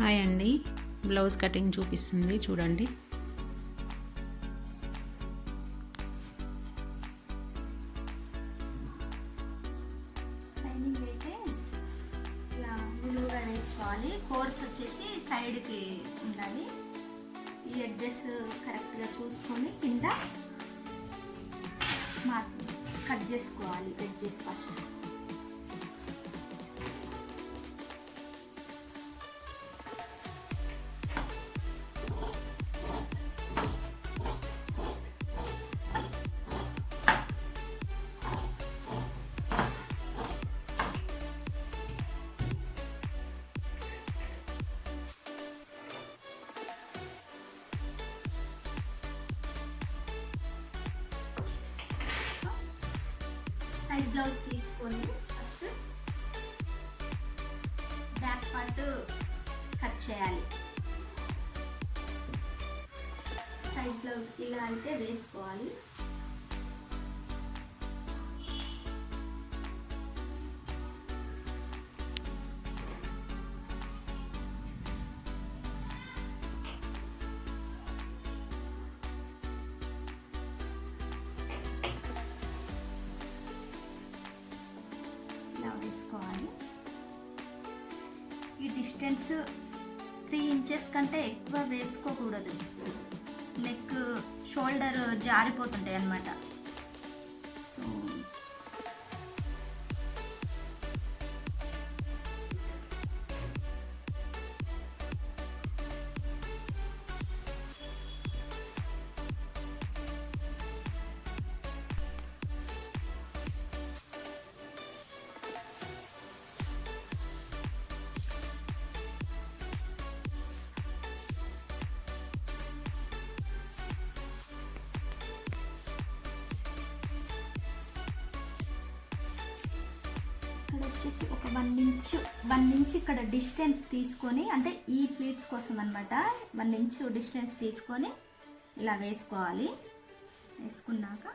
Hi అండి. Blouse cutting చూపిస్తుంది చూడండి. అయితే ఇలా వేసుకోవాలి. కోర్స్ వచ్చేసి సైడ్కి ఉండాలి. ఈ ఎడ్జెస్ కరెక్ట్గా చూసుకొని కింద మార్క్ కట్ చేసుకోవాలి ఎడ్జెస్ ఫస్ట్ సైజ్ బ్లౌజ్ తీసుకొని ఫస్ట్ బ్యాక్ పార్ట్ కట్ చేయాలి. సైజ్ బ్లౌజ్ ఇలా అయితే వేసుకోవాలి. ఈ డిస్టెన్స్ త్రీ ఇంచెస్ కంటే ఎక్కువ వేసుకోకూడదు. నెక్ షోల్డర్ జారిపోతుంటాయి అన్నమాట. సో వచ్చేసి ఒక వన్ ఇంచ్ వన్ ఇంచ్ ఇక్కడ డిస్టెన్స్ తీసుకొని అంటే ఈ ప్లీట్స్ కోసం అనమాట వన్ ఇంచ్ డిస్టెన్స్ తీసుకొని ఇలా వేసుకోవాలి. వేసుకున్నాక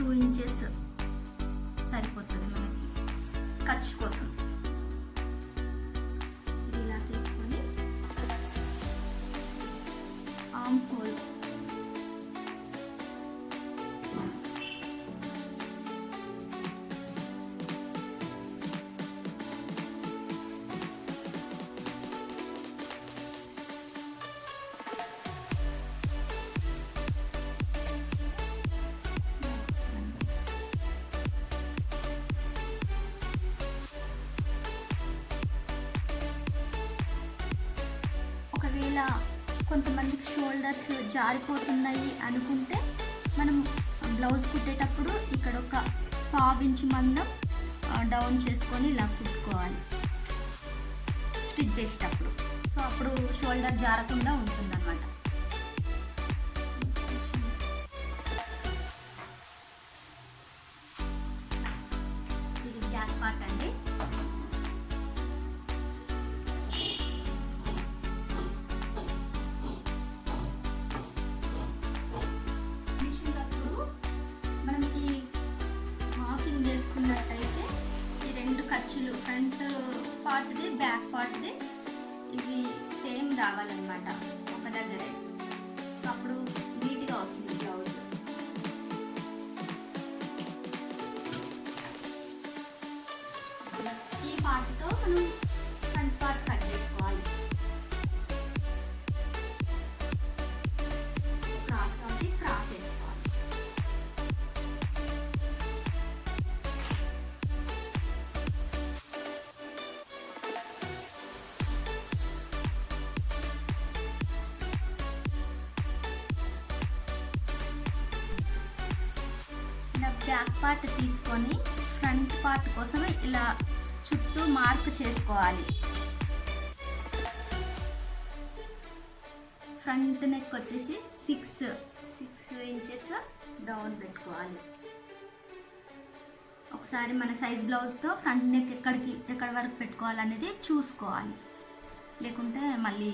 టూ ఇంచెస్ సరిపోతుంది మనకి. ఖర్చు కోసం. ఒకవేళ కొంతమందికి షోల్డర్స్ జారిపోతున్నాయి అనుకుంటే మనం బ్లౌజ్ కుట్టేటప్పుడు ఇక్కడ ఒక పావు ఇంచు మందం డౌన్ చేసుకొని ఇలా కుట్టుకోవాలి. స్టిచ్ చేసేటప్పుడు. సో అప్పుడు షోల్డర్ జారకుండా ఉంటుందన్నమాట. ఇది బ్యాక్ పార్ట్ అండి. రావాలన్నమాట ఒక దగ్గరే. సో అప్పుడు నీట్గా వస్తుంది బ్లౌజ్. ఈ పార్ట్తో మనం బ్యాక్ పార్ట్ తీసుకొని ఫ్రంట్ పార్ట్ కోసం ఇలా చుట్టూ మార్క్ చేసుకోవాలి. ఫ్రంట్ నెక్ వచ్చేసి సిక్స్ సిక్స్ ఇంచెస్ డౌన్ పెట్టుకోవాలి. ఒకసారి మన సైజ్ బ్లౌజ్తో ఫ్రంట్ నెక్ ఎక్కడికి ఎక్కడి వరకు పెట్టుకోవాలనేది చూసుకోవాలి. లేకుంటే మళ్ళీ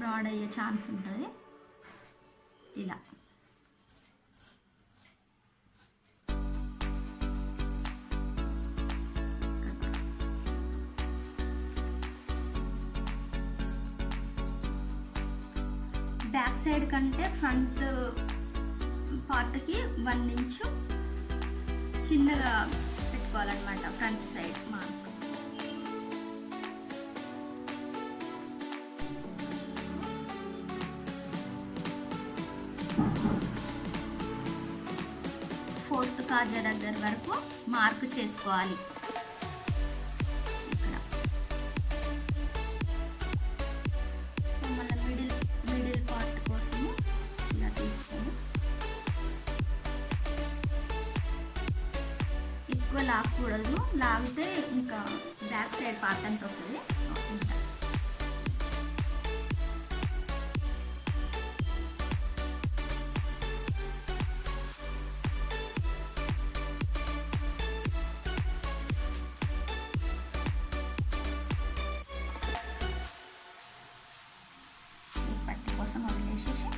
బ్రాడ్ అయ్యే ఛాన్స్ ఉంటుంది. ఇలా. బ్యాక్ సైడ్ కంటే ఫ్రంట్ పార్ట్కి వన్ ఇంచు చిన్నగా పెట్టుకోవాలన్నమాట ఫ్రంట్ సైడ్ మార్క్. ఫోర్త్ కాజా దగ్గర వరకు మార్క్ చేసుకోవాలి. ఎక్కువ లాగకూడదు లాగితే ఇంకా బ్యాక్ సైడ్ పార్ట్ వస్తుంది. ఇంకా కోసం వదిలేసేసి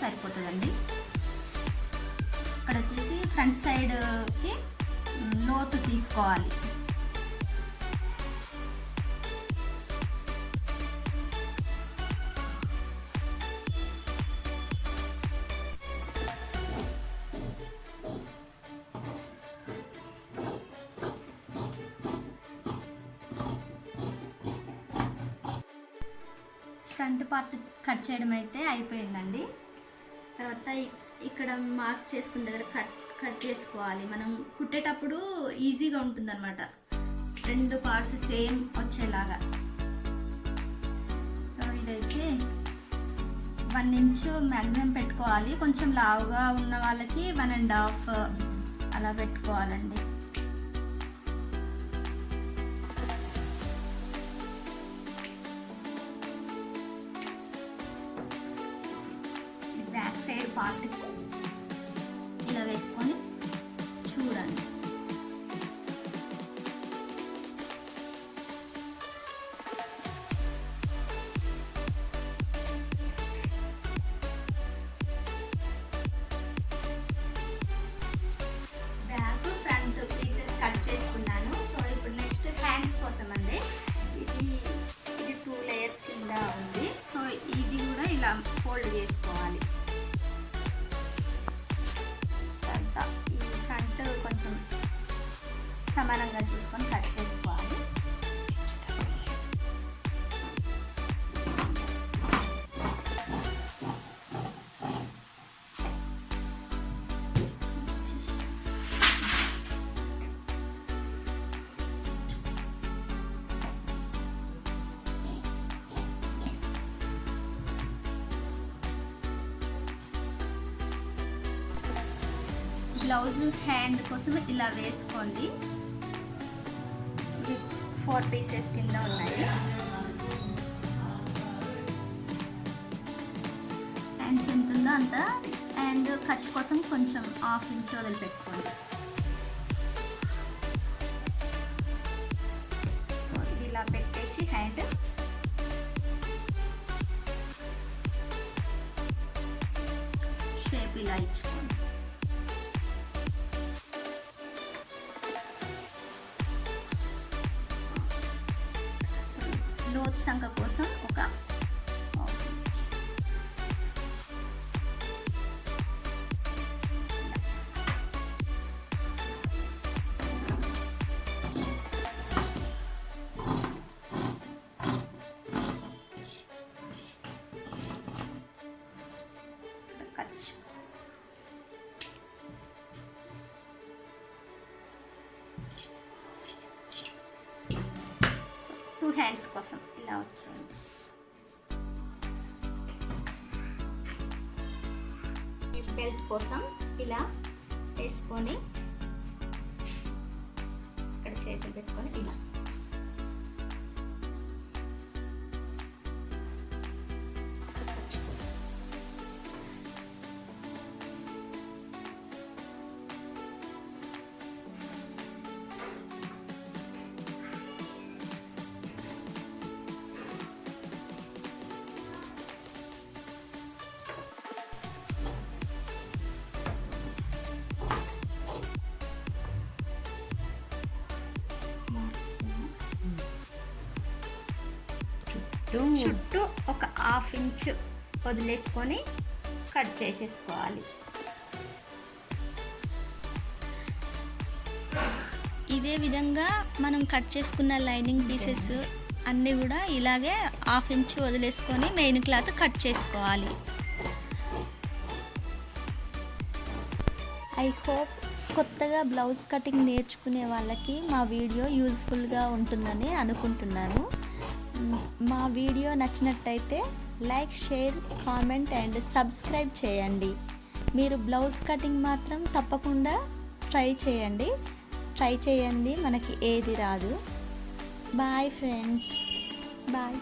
సరిపోతుందండి. ఇక్కడ వచ్చేసి ఫ్రంట్ సైడ్కి లోతు తీసుకోవాలి. ఫ్రంట్ పార్ట్ కట్ చేయడం అయితే అయిపోయిందండి. తర్వాత ఇక్కడ మార్క్ చేసుకున్న దగ్గర కట్ కట్ చేసుకోవాలి. మనం కుట్టేటప్పుడు ఈజీగా ఉంటుందన్నమాట. రెండు పార్ట్స్ సేమ్ వచ్చేలాగా. సో ఇదైతే వన్ ఇంచ్ మ్యాక్సిమం పెట్టుకోవాలి. కొంచెం లావుగా ఉన్న వాళ్ళకి వన్ అండ్ హాఫ్ అలా పెట్టుకోవాలండి. బ్యాక్ సమానంగా చూసుకొని కట్ చేసుకోవాలి. బ్లౌజ్ హ్యాండ్ కోసం ఇలా వేసుకోండి. ఫోర్ పీసెస్ కింద ఉన్నాయి. హ్యాండ్స్ ఎంత ఉందో అంత. అండ్ ఖర్చు కోసం కొంచెం హాఫ్ ఇంచ్ వదిలిపెట్టుకోండి. సో ఇది ఇలా పెట్టేసి హ్యాండ్ షేప్ ఇలా ఇచ్చుకోండి. సంఖ కోసం ఒక హ్యాండ్స్ కోసం ఇలా వచ్చేయండి. బెల్ట్ కోసం ఇలా వేసుకొని ఇక్కడ చేతులు పెట్టుకొని ఇలా. చుట్టూ చుట్టూ ఒక హాఫ్ ఇంచ్ వదిలేసుకొని కట్ చేసేసుకోవాలి. ఇదే విధంగా మనం కట్ చేసుకున్న లైనింగ్ పీసెస్ అన్నీ కూడా ఇలాగే హాఫ్ ఇంచ్ వదిలేసుకొని మెయిన్ క్లాత్ కట్ చేసుకోవాలి. ఐ హోప్ కొత్తగా బ్లౌజ్ కటింగ్ నేర్చుకునే వాళ్ళకి మా వీడియో యూజ్ఫుల్గా ఉంటుందని అనుకుంటున్నాను. మా వీడియో నచ్చినట్టయితే like share comment and subscribe చేయండి. మీరు బ్లౌజ్ కటింగ్ మాత్రం తప్పకుండా ట్రై చేయండి. ట్రై చేయండి మనకి ఏది రాదు. Bye friends. బాయ్.